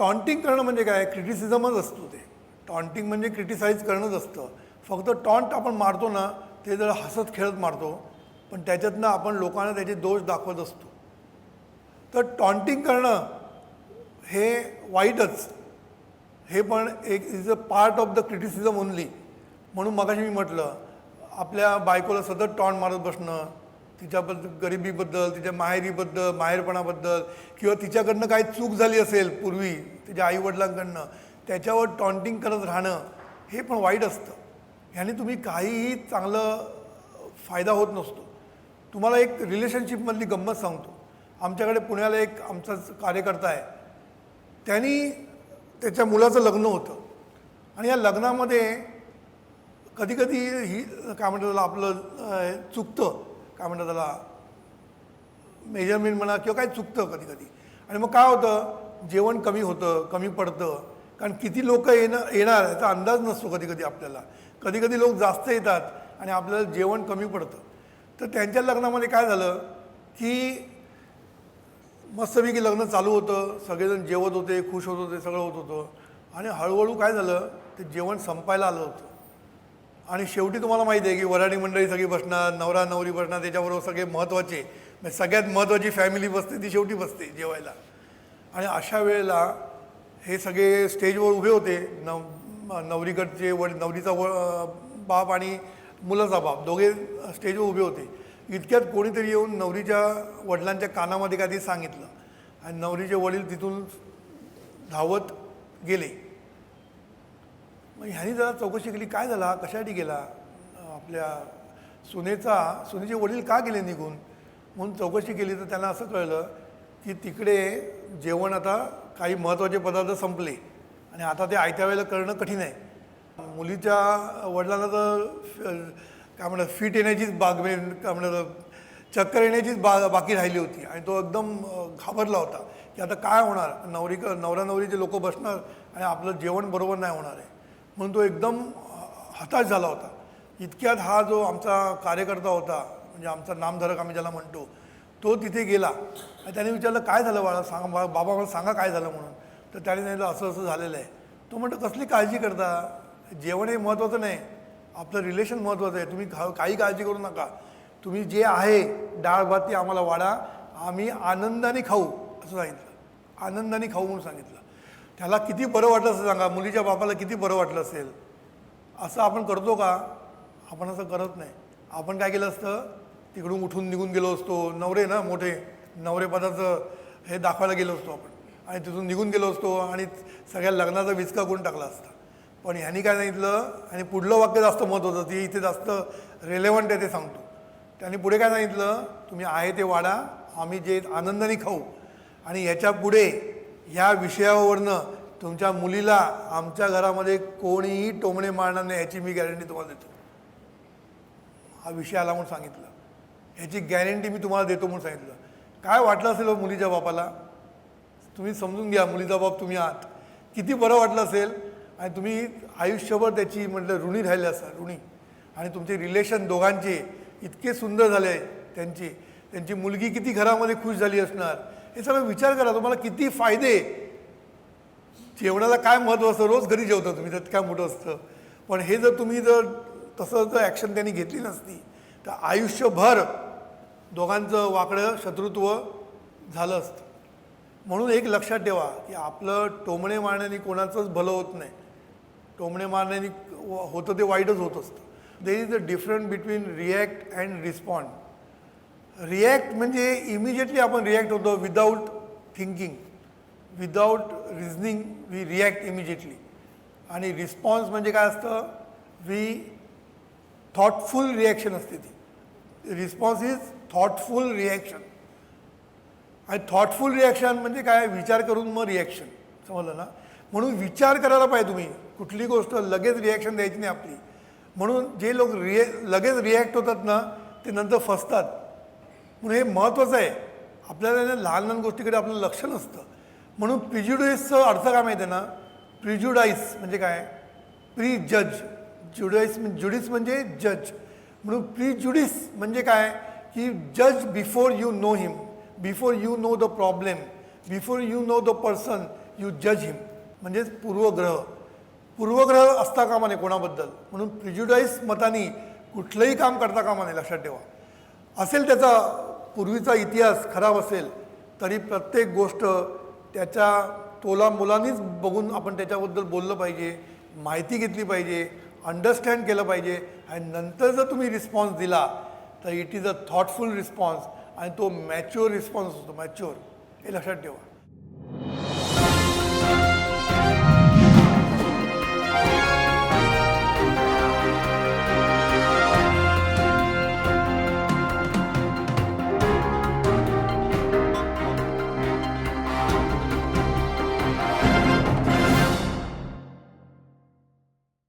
Taunting करणं म्हणजे काय? क्रिटिसिझमच असतो ते. टॉन्टिंग म्हणजे क्रिटिसाईज करणंच असतं. फक्त टॉन्ट आपण मारतो ना ते जर हसत खेळत मारतो पण त्याच्यातनं आपण लोकांना त्याचे दोष दाखवत असतो. तर टॉन्टिंग करणं हे वाईटच. हे पण एक is a part of the criticism only. म्हणून मगाशी मी म्हटलं आपल्या बायकोला सतत टॉन्ट मारत बसणं तिच्याबद्दल गरिबीबद्दल तिच्या माहेरीबद्दल माहेरपणाबद्दल किंवा तिच्याकडनं काही चूक झाली असेल पूर्वी तिच्या आईवडिलांकडनं त्याच्यावर टॉन्टिंग करत राहणं हे पण वाईट असतं. ह्याने तुम्ही काहीही चांगलं फायदा होत नसतो. तुम्हाला एक रिलेशनशिपमधली गंमत सांगतो. आमच्याकडे पुण्याला एक आमचाच कार्यकर्ता आहे. त्यांनी त्याच्या मुलाचं लग्न होतं. आणि या लग्नामध्ये कधीकधी ही काय म्हणतात आपलं चुकतं. काय म्हणतात त्याला मेजरमेंट म्हणा किंवा काय चुकतं कधी कधी. आणि मग काय होतं जेवण कमी होतं कमी पडतं कारण किती लोक येणं येणार याचा अंदाज नसतो कधी कधी आपल्याला. कधी कधी लोक जास्त येतात आणि आपल्याला जेवण कमी पडतं. तर त्यांच्या लग्नामध्ये काय झालं की मस्तपैकी लग्न चालू होतं सगळेजण जेवत होते खुश होत होते सगळं होत होतं. आणि हळूहळू काय झालं ते जेवण संपायला आलं होतं. आणि शेवटी तुम्हाला माहिती आहे की वराडी मंडळी सगळी बसणार नवरा नवरी बसणार त्याच्याबरोबर सगळे महत्त्वाचे म्हणजे सगळ्यात महत्त्वाची फॅमिली बसते ती शेवटी बसते जेवायला. आणि अशा वेळेला हे सगळे स्टेजवर उभे होते नव नवरीकडचे वड नवरीचा व बाप आणि मुलाचा बाप दोघे स्टेजवर उभे होते. इतक्यात कोणीतरी येऊन नवरीच्या वडिलांच्या कानामध्ये काहीतरी सांगितलं. आणि नवरीचे वडील तिथून धावत गेले. मग ह्यानी जरा चौकशी केली काय झाला? कशासाठी गेला? आपल्या सुनेचा सुनेचे वडील का गेले निघून? म्हणून चौकशी केली तर त्यांना असं कळलं की तिकडे जेवण आता काही महत्त्वाचे पदार्थ संपले. आणि आता ते आयत्या वेळेला करणं कठीण आहे. मुलीच्या वडिलांना तर काय म्हणतात फिट येण्याचीच बाग काय म्हणतात चक्कर येण्याचीच बा बाकी राहिली होती. आणि तो एकदम घाबरला होता. की आता काय होणार? नवरी नवरा नवरीचे लोक बसणार आणि आपलं जेवण बरोबर नाही होणार आहे. म्हणून तो एकदम हताश झाला होता. इतक्यात हा जो आमचा कार्यकर्ता होता म्हणजे आमचा नामधारक आम्ही ज्याला म्हणतो तो तिथे गेला. आणि त्याने विचारलं काय झालं बाळा? सांगा बा- बाबा मला सांगा काय झालं म्हणून. तर त्याने सांगितलं असं असं झालेलं आहे. तो म्हणतो कसली काळजी करता? जेवण हे महत्त्वाचं नाही. आपलं रिलेशन महत्त्वाचं आहे. तुम्ही खा काही काळजी करू नका. तुम्ही जे आहे डाळ भात ती आम्हाला वाढा. आम्ही आनंदाने खाऊ. असं सांगितलं. आनंदाने खाऊ म्हणून सांगितलं. त्याला किती बरं वाटलं असं सांगा? मुलीच्या बापाला किती बरं वाटलं असेल? असं आपण करतो का? आपण असं करत नाही. आपण काय केलं असतं? तिकडून उठून निघून गेलो असतो. नवरे ना मोठे. नवरेपदाचं हे दाखवायला गेलो असतो आपण. आणि तिथून निघून गेलो असतो आणि सगळ्या लग्नाचा विचका करून टाकला असता. पण ह्यांनी काय सांगितलं? आणि पुढलं वाक्य जास्त महत्त्वाचं ते इथे जास्त रेलेवंट आहे ते सांगतो. त्यांनी पुढे काय सांगितलं? तुम्ही आहे ते वाढा आम्ही जे आनंदाने खाऊ. आणि याच्यापुढे ह्या विषयावरनं तुमच्या मुलीला आमच्या घरामध्ये कोणीही टोमणे मारणार नाही याची मी गॅरंटी तुम्हाला देतो. हा विषय आला म्हणून सांगितलं. ह्याची गॅरंटी मी तुम्हाला देतो म्हणून सांगितलं. काय वाटलं असेल हो मुलीच्या बापाला? तुम्ही समजून घ्या मुलीचा बाप तुम्ही आहात. किती बरं वाटलं असेल? आणि तुम्ही आयुष्यभर त्याची म्हटलं ऋणी राहिले असाल ऋणी. आणि तुमचे रिलेशन दोघांचे इतके सुंदर झाले त्यांची. त्यांची मुलगी किती घरामध्ये खुश झाली असणार? हे सगळं विचार करा तुम्हाला किती फायदे. जेवणाला काय महत्त्व असतं? रोज घरी जेवता तुम्ही त्यात काय मोठं असतं? पण हे जर तुम्ही जर तसं जर ॲक्शन त्यांनी घेतली नसती तर आयुष्यभर दोघांचं वाकडं शत्रुत्व झालं असतं. म्हणून एक लक्षात ठेवा की आपलं टोमणे मारण्याने कोणाचंच भलं होत नाही. टोमणे मारण्याने होतं ते वाईटच होत असतं. There is a different between react and respond react म्हणजे इमिजिएटली आपण रिॲक्ट होतो without thinking without reasoning we react immediately आणि रिस्पॉन्स म्हणजे काय असतं? वी थॉटफुल रिॲक्शन असते ती. रिस्पॉन्स इज थॉटफुल रिॲक्शन आणि थॉटफुल रिॲक्शन म्हणजे काय? विचार करून मग रिॲक्शन समजलं ना? म्हणून विचार करायला पाहिजे तुम्ही. कुठली गोष्ट लगेच रिॲक्शन द्यायची नाही आपली. म्हणून जे लोक रिए लगेच रिॲक्ट होतात ना ते नंतर फसतात. म्हणून हे महत्त्वाचं आहे. आपल्याला लहान लहान गोष्टीकडे आपलं लक्ष नसतं. म्हणून प्रिज्युडाईसचं अर्थ काय माहिती आहे ना? प्रिज्युडाईस म्हणजे काय? प्री जज ज्युडाईस ज्युडिस म्हणजे जज म्हणून प्रिज्युडिस म्हणजे काय? की जज before you know him before you know the problem before you know the person you जज हिम म्हणजेच पूर्वग्रह. पूर्वग्रह असता कामा नये कोणाबद्दल. म्हणून प्रिज्युडाईज मतानी कुठलंही काम करता कामा नये लक्षात ठेवा. असेल त्याचा पूर्वीचा इतिहास खराब असेल तरी प्रत्येक गोष्ट त्याच्या तोला मुलांनीच बघून आपण त्याच्याबद्दल बोललं पाहिजे माहिती घेतली पाहिजे अंडरस्टँड केलं पाहिजे. आणि नंतर जर तुम्ही रिस्पॉन्स दिला तर it is a thoughtful response आणि तो मॅच्युअर रिस्पॉन्स असतो मॅच्युअर हे लक्षात ठेवा.